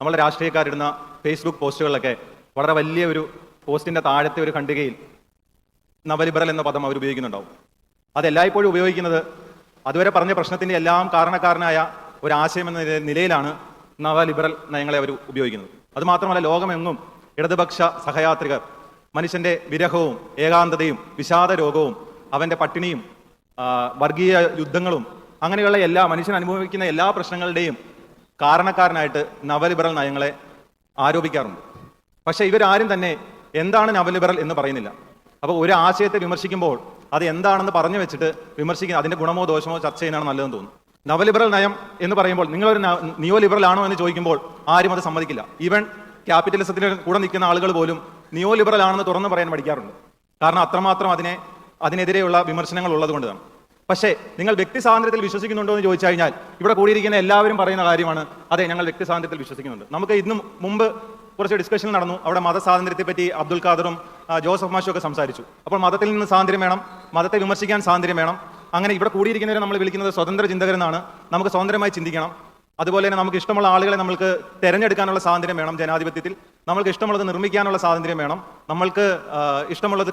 നമ്മളെ രാഷ്ട്രീയക്കാരിടുന്ന ഫേസ്ബുക്ക് പോസ്റ്റുകളിലൊക്കെ വളരെ വലിയ ഒരു പോസ്റ്റിന്റെ താഴത്തെ ഒരു ഖണ്ഡികയിൽ നവലിബറൽ എന്ന പദം അവർ ഉപയോഗിക്കുന്നുണ്ടാവും. അത് എല്ലായ്പ്പോഴും ഉപയോഗിക്കുന്നത് അതുവരെ പറഞ്ഞ പ്രശ്നത്തിന്റെ എല്ലാം കാരണക്കാരനായ ഒരു ആശയം എന്ന നിലയിലാണ് നവലിബറൽ നയങ്ങളെ അവർ ഉപയോഗിക്കുന്നത്. അത് മാത്രമല്ല ലോകമെങ്ങും ഇടതുപക്ഷ സഹയാത്രികർ മനുഷ്യന്റെ വിരഹവും ഏകാന്തതയും വിഷാദ രോഗവും അവന്റെ പട്ടിണിയും വർഗീയ യുദ്ധങ്ങളും അങ്ങനെയുള്ള എല്ലാ മനുഷ്യൻ അനുഭവിക്കുന്ന എല്ലാ പ്രശ്നങ്ങളുടെയും കാരണക്കാരനായിട്ട് നവലിബറൽ നയങ്ങളെ ആരോപിക്കാറുണ്ട്. പക്ഷേ ഇവരാരും തന്നെ എന്താണ് നവലിബറൽ എന്ന് പറയുന്നില്ല. അപ്പോൾ ഒരു ആശയത്തെ വിമർശിക്കുമ്പോൾ അത് എന്താണെന്ന് പറഞ്ഞു വെച്ചിട്ട് വിമർശിക്കുക അതിന്റെ ഗുണമോ ദോഷമോ ചർച്ച ചെയ്യുന്നതാണ് നല്ലതെന്ന് തോന്നുന്നു. നവലിബറൽ നയം എന്ന് പറയുമ്പോൾ നിങ്ങളൊരു നിയോ ലിബറൽ ആണോ എന്ന് ചോദിക്കുമ്പോൾ ആരും അത് സമ്മതിക്കില്ല. ഈവൻ ക്യാപിറ്റലിസത്തിന് കൂടെ നിൽക്കുന്ന ആളുകൾ പോലും നിയോ ലിബറൽ ആണെന്ന് തുറന്നു പറയാൻ പഠിക്കാറുണ്ട് കാരണം അത്രമാത്രം അതിനെ അതിനെതിരെയുള്ള വിമർശനങ്ങൾ ഉള്ളത് കൊണ്ടാണ് പക്ഷേ നിങ്ങൾ വ്യക്തി സ്വാതന്ത്ര്യത്തിൽ വിശ്വസിക്കുന്നുണ്ടോ എന്ന് ചോദിച്ചു കഴിഞ്ഞാൽ ഇവിടെ കൂടിയിരിക്കുന്ന എല്ലാവരും പറയുന്ന കാര്യമാണ് അതെ ഞങ്ങൾ വ്യക്തി സ്വാതന്ത്ര്യത്തിൽ വിശ്വസിക്കുന്നുണ്ട്. നമുക്ക് ഇന്നും മുമ്പ് കുറച്ച് ഡിസ്കഷൻ നടന്നു അവിടെ മതസ്വാതന്ത്ര്യത്തെ പറ്റി അബ്ദുൽ ഖാദറും ജോസഫ് മാഷും ഒക്കെ സംസാരിച്ചു. അപ്പോൾ മതത്തിൽ നിന്ന് സ്വാതന്ത്ര്യം വേണം മതത്തെ വിമർശിക്കാൻ സ്വാതന്ത്ര്യം വേണം. അങ്ങനെ ഇവിടെ കൂടിയിരിക്കുന്നവരെ നമ്മൾ വിളിക്കുന്നത് സ്വതന്ത്ര ചിന്തകരെന്നാണ്. നമുക്ക് സ്വതന്ത്രമായി ചിന്തിക്കണം. അതുപോലെ തന്നെ നമുക്ക് ഇഷ്ടമുള്ള ആളുകളെ നമുക്ക് തിരഞ്ഞെടുക്കാനുള്ള സ്വാതന്ത്ര്യം വേണം ജനാധിപത്യത്തിൽ. നമ്മൾക്ക് ഇഷ്ടമുള്ളത് നിർമ്മിക്കാനുള്ള സ്വാതന്ത്ര്യം വേണം. നമ്മൾക്ക് ഇഷ്ടമുള്ളത്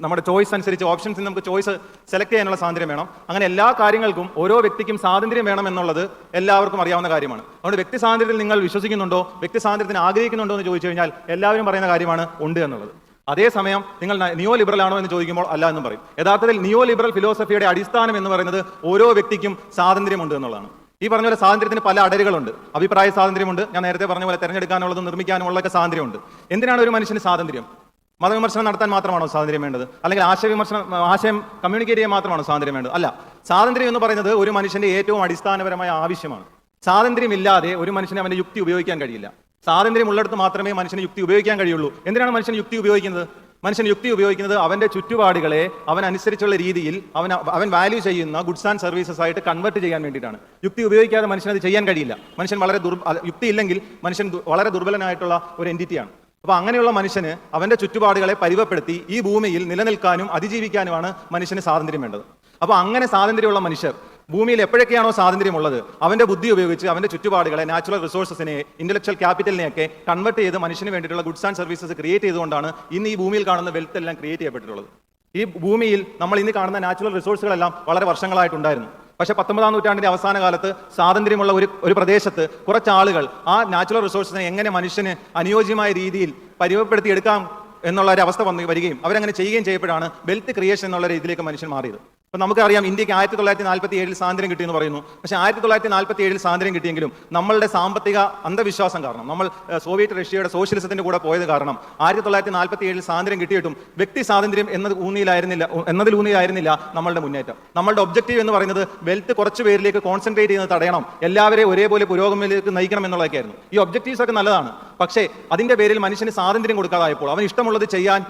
നമ്മുടെ ചോയ്സ് അനുസരിച്ച് ഓപ്ഷൻസിൽ നമുക്ക് ചോയ്സ് സെലക്ട് ചെയ്യാനുള്ള സ്വാതന്ത്ര്യം വേണം. അങ്ങനെ എല്ലാ കാര്യങ്ങൾക്കും ഓരോ വ്യക്തിക്കും സ്വാതന്ത്ര്യം വേണം എന്നുള്ളത് എല്ലാവർക്കും അറിയാവുന്ന കാര്യമാണ്. അതുകൊണ്ട് വ്യക്തി സ്വാതന്ത്ര്യത്തിൽ നിങ്ങൾ വിശ്വസിക്കുന്നുണ്ടോ? വ്യക്തി സ്വാതന്ത്ര്യത്തിന് ആഗ്രഹിക്കുന്നുണ്ടോ എന്ന് ചോദിച്ചു കഴിഞ്ഞാൽ എല്ലാവരും പറയുന്ന കാര്യമാണ് ഉണ്ട് എന്നുള്ളത്. അതേസമയം നിങ്ങൾ നിയോ ലിബറൽ ആണോ എന്ന് ചോദിക്കുമ്പോൾ അല്ല എന്നും പറയും. യഥാർത്ഥത്തിൽ നിയോ ലിബറൽ ഫിലോസഫിയുടെ അടിസ്ഥാനം എന്ന് പറയുന്നത് ഓരോ വ്യക്തിക്കും സ്വാതന്ത്ര്യമുണ്ട് എന്നുള്ളതാണ്. ഈ പറഞ്ഞ പോലെ സ്വാതന്ത്ര്യത്തിന് പല അടരുകളുണ്ട്. അഭിപ്രായ സ്വാതന്ത്ര്യമുണ്ട്. ഞാൻ നേരത്തെ പറഞ്ഞ പോലെ തെരഞ്ഞെടുക്കാനുള്ളതും നിർമ്മിക്കാനുള്ളതൊക്കെ സ്വാതന്ത്ര്യമുണ്ട്. എന്തിനാണ് ഒരു മനുഷ്യന് സ്വാതന്ത്ര്യം? മതവിമർശനം നടത്താൻ മാത്രമാണോ സ്വാതന്ത്ര്യം വേണ്ടത്? അല്ലെങ്കിൽ ആശയവിമർശനം ആശയം കമ്മ്യൂണിക്കേറ്റ് ചെയ്യാൻ മാത്രമാണോ സ്വാതന്ത്ര്യം വേണ്ടത്? അല്ല സ്വാതന്ത്ര്യം എന്ന് പറയുന്നത് ഒരു മനുഷ്യന്റെ ഏറ്റവും അടിസ്ഥാനപരമായ ആവശ്യമാണ്. സ്വാതന്ത്ര്യമില്ലാതെ ഒരു മനുഷ്യനെ അവന്റെ യുക്തി ഉപയോഗിക്കാൻ കഴിയില്ല. സ്വാതന്ത്ര്യം ഉള്ളിടത്ത് മാത്രമേ മനുഷ്യന് യുക്തി ഉപയോഗിക്കാൻ കഴിയുള്ളൂ. എന്തിനാണ് മനുഷ്യൻ യുക്തി ഉപയോഗിക്കുന്നത്? മനുഷ്യൻ യുക്തി ഉപയോഗിക്കുന്നത് അവന്റെ ചുറ്റുപാടുകളെ അവൻ അനുസരിച്ചുള്ള രീതിയിൽ അവൻ അവൻ വാല്യൂ ചെയ്യുന്ന ഗുഡ്സ് ആൻഡ് സർവീസസ് ആയിട്ട് കൺവേർട്ട് ചെയ്യാൻ വേണ്ടിയിട്ടാണ്. യുക്തി ഉപയോഗിക്കാതെ മനുഷ്യൻ അത് ചെയ്യാൻ കഴിയില്ല. മനുഷ്യൻ വളരെ ദുർ യുക്തി ഇല്ലെങ്കിൽ മനുഷ്യൻ വളരെ ദുർബലനായിട്ടുള്ള ഒരു എന്റിറ്റിയാണ് അപ്പൊ അങ്ങനെയുള്ള മനുഷ്യന് അവന്റെ ചുറ്റുപാടുകളെ പരിവപ്പെടുത്തി ഈ ഭൂമിയിൽ നിലനിൽക്കാനും അതിജീവിക്കാനുമാണ് മനുഷ്യന് സ്വാതന്ത്ര്യം വേണ്ടത്. അപ്പൊ അങ്ങനെ സ്വാതന്ത്ര്യമുള്ള മനുഷ്യർ ഭൂമിയിൽ എപ്പോഴൊക്കെയാണോ സ്വാതന്ത്ര്യമുള്ളത് അവന്റെ ബുദ്ധി ഉപയോഗിച്ച് അവന്റെ ചുറ്റുപാടുകളെ നാച്ചുറൽ റിസോഴ്സസിനെ ഇന്റലക്ച്വൽ ക്യാപിറ്റലിനെയൊക്കെ കൺവെർട്ട് ചെയ്ത് മനുഷ്യന് വേണ്ടിയിട്ടുള്ള ഗുഡ്സ് ആൻഡ് സർവീസസ് ക്രിയേറ്റ് ചെയ്തുകൊണ്ടാണ് ഇന്ന് ഈ ഭൂമിയിൽ കാണുന്ന വെൽത്ത് എല്ലാം ക്രിയേറ്റ് ചെയ്യപ്പെട്ടിട്ടുള്ളത്. ഈ ഭൂമിയിൽ നമ്മൾ ഇന്ന് കാണുന്ന നാച്ചുറൽ റിസോഴ്സുകളെല്ലാം വളരെ വർഷങ്ങളായിട്ടുണ്ടായിരുന്നു. പക്ഷേ പത്തൊമ്പതാം നൂറ്റാണ്ടിന്റെ അവസാന കാലത്ത് സ്വാതന്ത്ര്യമുള്ള ഒരു ഒരു പ്രദേശത്ത് കുറച്ച് ആളുകൾ ആ നാച്ചുറൽ റിസോഴ്സിനെ എങ്ങനെ മനുഷ്യന് അനുയോജ്യമായ രീതിയിൽ പരിവപ്പെടുത്തി എടുക്കാം എന്നുള്ള ഒരു അവസ്ഥ വന്ന് വരികയും അവരങ്ങനെ ചെയ്യുകയും ചെയ്യപ്പോഴാണ് വെൽത്ത് ക്രിയേഷൻ എന്നുള്ള രീതിയിലേക്ക് മനുഷ്യൻ മാറിയത്. അപ്പൊ നമുക്കറിയാം ഇന്ത്യയ്ക്ക് ആയിരത്തി തൊള്ളായിരത്തി നാൽപ്പത്തി ഏഴിൽ സ്വാതന്ത്ര്യം കിട്ടിയെന്ന് പറയുന്നു. പക്ഷേ ആയിരത്തി തൊള്ളായിരത്തി നാൽപ്പത്തി ഏഴിൽ സ്വാതന്ത്ര്യം കിട്ടിയെങ്കിലും നമ്മളുടെ സാമ്പത്തിക അന്ധവിശ്വാസം കാരണം നമ്മൾ സോവിയറ്റ് റഷ്യയുടെ സോഷ്യലിസത്തിന്റെ കൂടെ പോയത് കാരണം ആയിരത്തി തൊള്ളായിരത്തി നാൽപ്പത്തി ഏഴിൽ സ്വാതന്ത്ര്യം കിട്ടിയിട്ടും വ്യക്തി സ്വാതന്ത്ര്യം എന്നത് ഊന്നിയിലായിരുന്നില്ല എന്നതിൽ ഊന്നിയിലായിരുന്നില്ല നമ്മളുടെ മുന്നേറ്റം. നമ്മളുടെ ഒബ്ജക്റ്റീവ് എന്ന് പറയുന്നത് വെൽത്ത് കുറച്ച് പേരിലേക്ക് കോൺസെൻട്രേറ്റ് ചെയ്യുന്നത് തടയണം എല്ലാവരെയും ഒരേപോലെ പുരോഗമനത്തിലേക്ക് നയിക്കണം എന്നുള്ളതൊക്കെയായിരുന്നു. ഈ ഒബ്ജക്റ്റീവ്സ് ഒക്കെ നല്ലതാണ്. പക്ഷേ അതിന്റെ പേരിൽ മനുഷ്യന് സ്വാതന്ത്ര്യം കൊടുക്കാതായപ്പോൾ അവൻ ഇഷ്ടമുള്ളത് ചെയ്യാൻ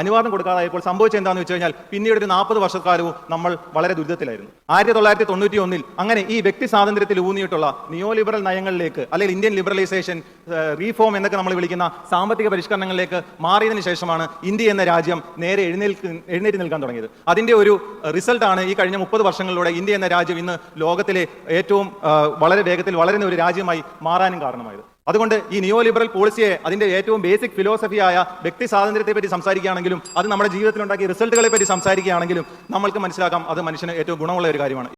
അനുവാദം കൊടുക്കാതായപ്പോൾ സംഭവിച്ചത് എന്താണെന്ന് വെച്ച് കഴിഞ്ഞാൽ പിന്നീട് ഒരു നാൽപ്പത് വർഷക്കാലവും നമ്മൾ വളരെ ദുരിതത്തിലായിരുന്നു. ആയിരത്തി തൊള്ളായിരത്തി തൊണ്ണൂറ്റി ഒന്നിൽ അങ്ങനെ ഈ വ്യക്തി സ്വാതന്ത്ര്യത്തിൽ ഊന്നിയിട്ടുള്ള നിയോ ലിബറൽ നയങ്ങളിലേക്ക് അല്ലെങ്കിൽ ഇന്ത്യൻ ലിബറലൈസേഷൻ റീഫോം എന്നൊക്കെ നമ്മൾ വിളിക്കുന്ന സാമ്പത്തിക പരിഷ്കരണങ്ങളിലേക്ക് മാറിയതിനു ശേഷമാണ് ഇന്ത്യ എന്ന രാജ്യം നേരെ എഴുന്നേൽക്ക് എഴുന്നേറ്റ് നിൽക്കാൻ തുടങ്ങിയത്. അതിന്റെ ഒരു റിസൾട്ടാണ് ഈ കഴിഞ്ഞ മുപ്പത് വർഷങ്ങളിലൂടെ ഇന്ത്യ എന്ന രാജ്യം ഇന്ന് ലോകത്തിലെ ഏറ്റവും വളരെ വേഗത്തിൽ വളരുന്ന ഒരു രാജ്യമായി മാറാനും കാരണമായത്. അതുകൊണ്ട് ഈ നിയോ ലിബറൽ പോളിസിയെ അതിന്റെ ഏറ്റവും ബേസിക് ഫിലോസഫിയായ വ്യക്തി സ്വാതന്ത്ര്യത്തെ പറ്റി സംസാരിക്കുകയാണെങ്കിലും അത് നമ്മുടെ ജീവിതത്തിൽ ഉണ്ടാക്കിയ റിസൾട്ടുകളെ പറ്റി സംസാരിക്കുകയാണെങ്കിലും നമ്മൾക്ക് മനസ്സിലാക്കാം. അത് മനുഷ്യന് ഏറ്റവും ഗുണമുള്ള ഒരു കാര്യമാണ്.